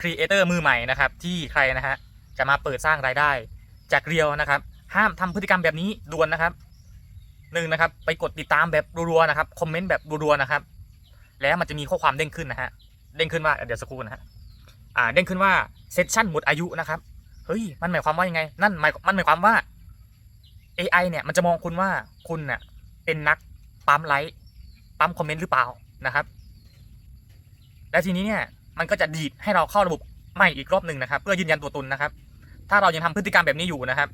ครีเอเตอร์มือใหม่นะครับที่ใครนะฮะจะมาเปิดสร้างรายได้ จากเรียวนะครับ ห้ามทำพฤติกรรมแบบนี้ด่วนนะครับหนึ่งนะครับ ไปกดติดตามแบบรัวๆนะครับคอมเมนต์แบบรัวๆนะครับ แล้วมันจะมีข้อความเด้งขึ้นนะฮะเด้งขึ้นว่าเดี๋ยวสักครู่นะฮะอ่าเด้งขึ้นว่าเซสชั่นหมดอายุนะครับเฮ้ยมันหมายความว่ายังไง นั่นหมายมันหมายความว่า AI เนี่ยมันจะมองคุณว่าคุณเน่ะเป็นนักปั๊มไลค์ปั๊มคอมเมนต์หรือเปล่านะครับ และทีนี้เนี่ย มันก็จะดีดให้เราเข้าระบบใหม่อีกรอบหนึ่งนะครับ เพื่อยืนยันตัวตนนะครับ ถ้าเรายังทำพฤติกรรมแบบนี้อยู่นะครับ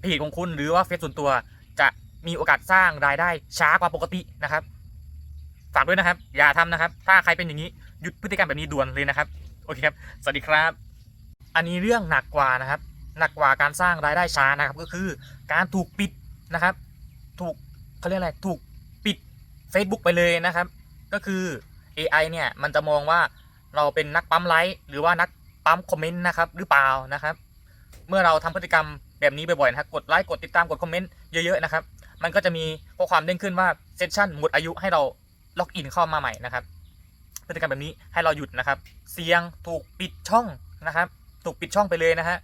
เพจของคุณหรือว่าเฟซส่วนตัวจะมีโอกาสสร้างรายได้ช้ากว่าปกตินะครับฝากด้วยนะครับ อย่าทำนะครับ ถ้าใครเป็นอย่างนี้หยุดพฤติกรรมแบบนี้ด่วนเลยนะครับโอเคครับสวัสดีครับ อันนี้เรื่องหนักกว่านะครับ หนักกว่าการสร้างรายได้ช้านะครับ ก็คือการถูกปิดนะครับ ถูกเขาเรียกอะไรถูกปิด Facebook ไปเลยนะครับ ก็คือ AI เนี่ยมันจะมองว่า เราเป็นนักปั๊มไลค์หรือว่านักปั๊มคอมเมนต์นะครับหรือเปล่านะครับ เมื่อเราทำพฤติกรรมแบบนี้บ่อยๆนะครับกดไลค์กดติดตามกดคอมเมนต์เยอะๆนะครับ มันก็จะมีข้อความเด้งขึ้นว่าเซสชันหมดอายุให้เราล็อกอินเข้ามาใหม่นะครับ พฤติกรรมแบบนี้ให้เราหยุดนะครับ เสียงถูกปิดช่องนะครับ ถูกปิดช่องไปเลยนะฮะ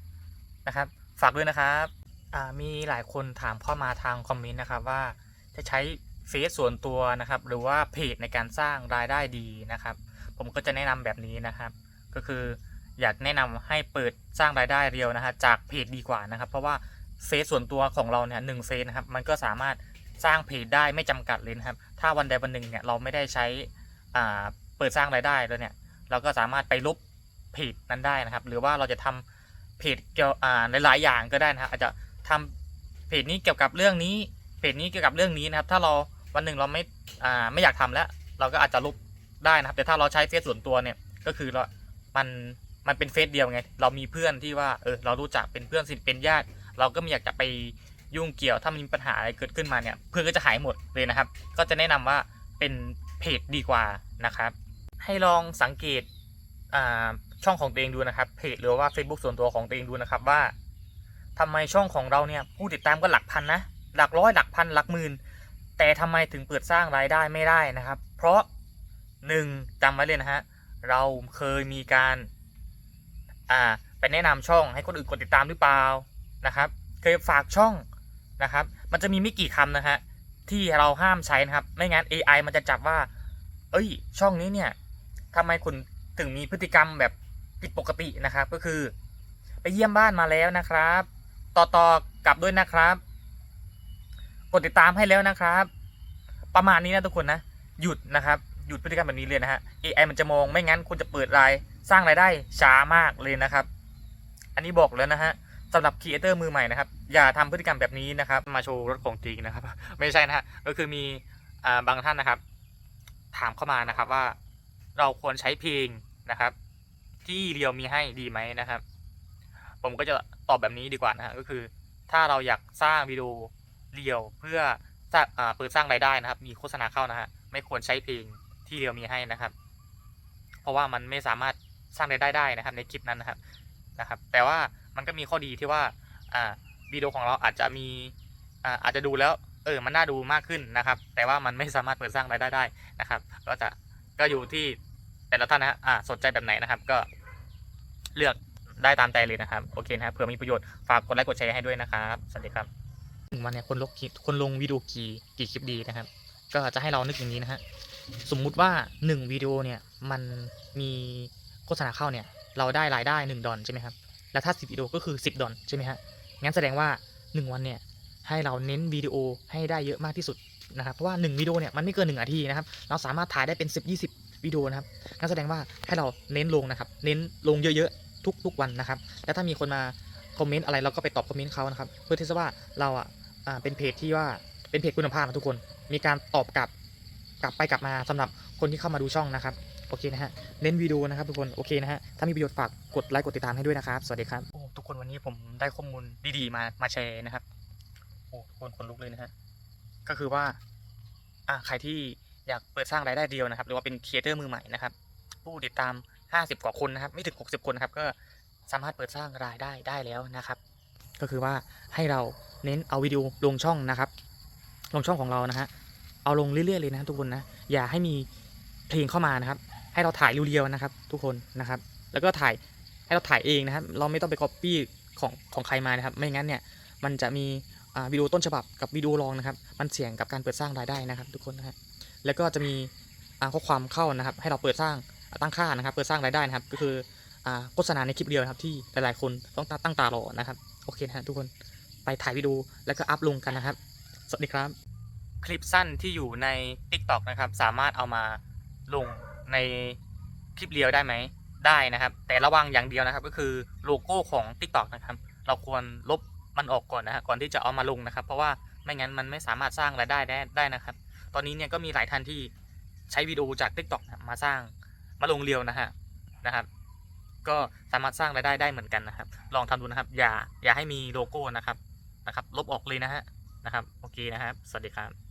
นะครับ ฝากด้วยนะครับมีหลายคนถามเข้ามาทางคอมเมนต์นะครับว่าจะใช้เฟซส่วนตัวนะครับ หรือว่าเพจในการสร้างรายได้ดีนะครับ ผมก็จะแนะนำแบบนี้นะครับ ก็คืออยากแนะนำให้เปิดสร้างรายได้เรียวนะฮะจากเพจดีกว่านะครับ เพราะว่าเฟซส่วนตัวของเราเนี่ยหนึ่งเฟซนะครับมันก็สามารถสร้างเพจได้ไม่จำกัดเลยนะครับ ถ้าวันใดวันหนึ่งเนี่ยเราไม่ได้ใช้อ่าเปิดสร้างรายได้แล้วเนี่ย เราก็สามารถไปลบเพจนั้นได้นะครับ หรือว่าเราจะทำเพจเกี่ยวอ่าหลายๆอย่างก็ได้นะครับ อาจจะทำเพจนี้เกี่ยวกับเรื่องนี้เพจนี้เกี่ยวกับเรื่องนี้นะครับ ถ้าเราวันหนึ่งเราไม่อ่าไม่อยากทำแล้ว เราก็อาจจะลบ ได้นะครับ แต่ถ้าเราใช้เฟซส่วนตัวเนี่ยก็คือเรา มันมันเป็นเฟซเดียวไง เรามีเพื่อนที่ว่าเออเรารู้จักเป็นเพื่อนสนิทเป็นญาติ เราก็ไม่อยากจะไปยุ่งเกี่ยวถ้ามีปัญหาอะไรเกิดขึ้นมาเนี่ยเพื่อนก็จะหายหมดเลยนะครับ ก็จะแนะนำว่าเป็นเพจดีกว่านะครับ ให้ลองสังเกตอ่าช่องของตัวเองดูนะครับเพจหรือว่า Facebook ส่วนตัวของตัวเองดูนะครับว่าทำไมช่องของเราเนี่ยผู้ติดตามก็หลักพันนะหลักร้อยหลักพันหลักหมื่นแต่ทำไมถึงเปิดสร้างรายได้ไม่ได้นะครับ เพราะ หนึ่งจำไว้เลยนะฮะ เราเคยมีการอ่าไปแนะนำช่องให้คนอื่นกดติดตามหรือเปล่านะครับ เคยฝากช่องนะครับ มันจะมีไม่กี่คำนะฮะที่เราห้ามใช้นะครับ ไม่งั้น AI มันจะจับว่า เอ้ย ช่องนี้เนี่ยทำไมคุณถึงมีพฤติกรรมแบบผิดปกตินะครับ ก็คือ ไปเยี่ยมบ้านมาแล้วนะครับ ต่อต่อกลับด้วยนะครับ กดติดตามให้แล้วนะครับ ประมาณนี้นะทุกคนนะ หยุดนะครับ หยุดพฤติกรรมแบบนี้เลยนะฮะ AI มันจะมองไม่งั้นคุณจะเปิดรายสร้างรายได้ช้ามากเลยนะครับ อันนี้บอกแล้วนะฮะสำหรับครีเอเตอร์มือใหม่นะครับ อย่าทำพฤติกรรมแบบนี้นะครับ มาโชว์รถของจริงนะครับ ไม่ใช่นะฮะก็คือมีอบางท่านนะครับ ถามเข้ามานะครับว่าเราควรใช้เพลงนะครับ ที่เรียวมีให้ดีไหมนะครับ ผมก็จะตอบแบบนี้ดีกว่านะฮะก็คือ ถ้าเราอยากสร้างวิดีโอเรียวเพื่อสร้างเปิดสร้างรายได้นะครับ มีโฆษณาเข้านะฮะไม่ควรใช้เพลง ที่เรียวมีให้นะครับ เพราะว่ามันไม่สามารถสร้างรายได้ได้นะครับ ในคลิปนั้นนะครับนะครับ แต่ว่ามันก็มีข้อดีที่ว่าอ่าวิดีโอของเราอาจจะมีอ่าอาจจะดูแล้วเออมันน่าดูมากขึ้นนะครับ แต่ว่ามันไม่สามารถเปิดสร้างรายได้ได้นะครับ ก็จะก็อยู่ที่แต่ละท่านนะอ่าสนใจแบบไหนนะครับ ก็เลือกได้ตามใจเลยนะครับ โอเคนะครับเผื่อมีประโยชน์ ฝากกดไลค์กดแชร์ให้ด้วยนะครับ สวัสดีครับวันนี่ยคนลงคลิปคนลงวิดีโอกี่กี่คลิปดีนะครับ ก็จะให้เรานึกอย่างนี้นะฮะ สมมุติว่าหนึ่งวิดีโอเนี่ยมันมีโฆษณาเข้าเนี่ยเราได้รายได้หนึ่งดอลใช่ไหมครับ แล้วถ้าสิบวิดีโอก็คือสิบดอลใช่ไหมฮะ งั้นแสดงว่าหนึ่งวันเนี่ยให้เราเน้นวิดีโอให้ได้เยอะมากที่สุดนะครับ เพราะว่า 1วิดีโอเนี่ยมันไม่เกิน1นาทีนะครับ เราสามารถถ่ายได้เป็น 10 20วิดีโอนะครับนั่นแสดงว่าให้เราเน้นลงนะครับ เน้นลงเยอะๆทุกทุกวันนะครับ แล้วถ้ามีคนมาคอมเมนต์อะไรเราก็ไปตอบคอมเมนต์เขานะครับ เพื่อที่จะว่าเราอะเป็นเพจที่ว่าเป็นเพจคุณภาพนะทุกคน มีการตอบกลับ กลับไปกลับมาสำหรับคนที่เข้ามาดูช่องนะครับโอเคนะฮะเน้นวิดีโอนะครับทุกคนโอเคนะฮะถ้ามีประโยชน์ฝากกดไลค์กดติดตามให้ด้วยนะครับ สวัสดีครับโอ้ทุกคนวันนี้ผมได้ข้อมูลดีๆมามาแชร์นะครับโอ้ทุกคนขนลุกเลยนะฮะก็คือว่าอ่าใครที่อยากเปิดสร้างรายได้เดียวนะครับ หรือว่าเป็นครีเอเตอร์มือใหม่นะครับ ผู้ติดตาม 50 กว่าคนนะครับ ไม่ถึง 60 คนนะครับ ก็สามารถเปิดสร้างรายได้ได้แล้วนะครับ ก็คือว่าให้เราเน้นเอาวิดีโอลงช่องนะครับ ลงช่องของเรานะฮะ เอาลงเรื่อยๆเลยนะทุกคนนะอย่าให้มีเพลงเข้ามานะครับ ให้เราถ่ายเรียวๆนะครับ ทุกคนนะครับ แล้วก็ถ่ายให้เราถ่ายเองนะครับ เราไม่ต้องไป copy ของของใครมานะครับ ไม่งั้นเนี่ยมันจะมีวิดีโอต้นฉบับกับวิดีโอรองนะครับ มันเสี่ยงกับการเปิดสร้างรายได้นะครับ ทุกคนนะฮะแล้วก็จะมีข้อความเข้านะครับ ให้เราเปิดสร้างตั้งค่านะครับ เปิดสร้างรายได้นะครับ ก็คือโฆษณาในคลิปเดียวนะครับ ที่หลายๆคนต้องตั้งตารอนะครับ โอเคนะฮะทุกคนไปถ่ายวิดีโอแล้วก็อัพลงกันนะครับ สวัสดีครับ คลิปสั้นที่อยู่ใน TikTok นะครับ สามารถเอามาลงในคลิปเรียวได้ไหมได้นะครับ แต่ระวังอย่างเดียวนะครับ ก็คือโลโก้ของ TikTok นะครับ เราควรลบมันออกก่อนนะฮะก่อนที่จะเอามาลงนะครับ เพราะว่าไม่งั้นมันไม่สามารถสร้างรายได้ได้ได้นะครับ ตอนนี้เนี่ยก็มีหลายท่านที่ใช้วิดีโอจาก TikTok นะมาสร้างมาลงเรียวนะฮะนะครับ ก็สามารถสร้างรายได้ได้เหมือนกันนะครับ ลองทำดูนะครับ อย่าอย่าให้มีโลโก้นะครับนะครับ ลบออกเลยนะฮะนะครับโอเคนะครับ สวัสดีครับ